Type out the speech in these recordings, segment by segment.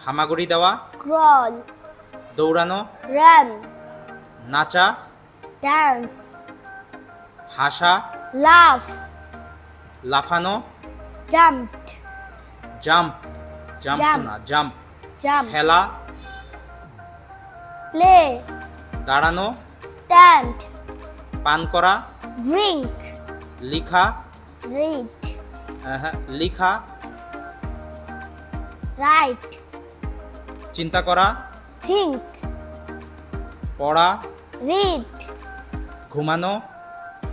হামাগুড়ি দেওয়া ক্রল দৌড়ানো রান নাচা ড্যান্স হাসা লাফ লাফানো জাম্প জাম্প জাম্প না জাম্প জাম্প খেলা প্লে দাঁড়ানো স্ট্যান্ড পান করা ড্রিঙ্ক লিখা রিড হ্যাঁ, হ্যাঁ লিখা রাইট চিন্তা করা think, পড়া read, ঘুমানো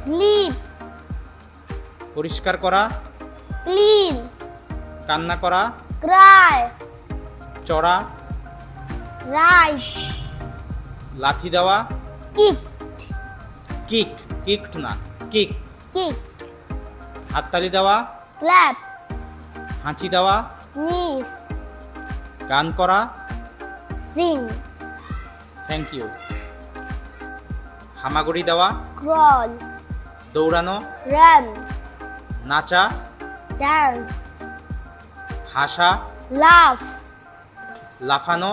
sleep, পরিষ্কার করা clean, কান্না করা cry, চড়া write, লাথি দেওয়া kick, কিক কিকড না কিক kick, হাততালি দেওয়া clap, হাঁচি দেওয়া sneeze, গান করা sing, থ্যাংক ইউ হামাগুড়ি দেওয়া crawl, দৌড়ানো run, নাচা dance, হাসা laugh, লাফানো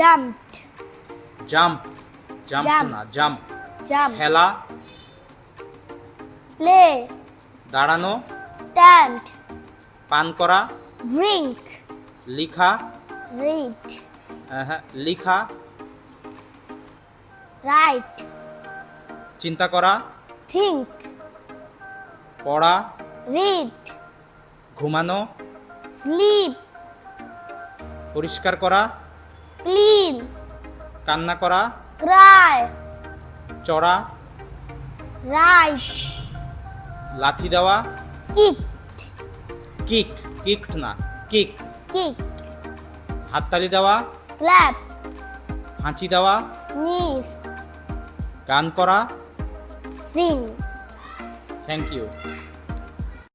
jumped, জাম্প জাম্প Jump. না জাম্প jump, খেলা play, দাঁড়ানো stand, পান করা drink, লিখা read, আহ, হ্যাঁ, লিখা। write, চিন্তা করা। think, পড়া। read, ঘুমানো। sleep, পরিষ্কার করা। clean, কান্না করা। cry, চড়া। write, লাথি দেওয়া। kick, কিক কিকড না কিক। kick, হাততালি দেওয়া। Clap, হাঁচি দেওয়া। স্নিফ। গান করা। সিং। Thank you.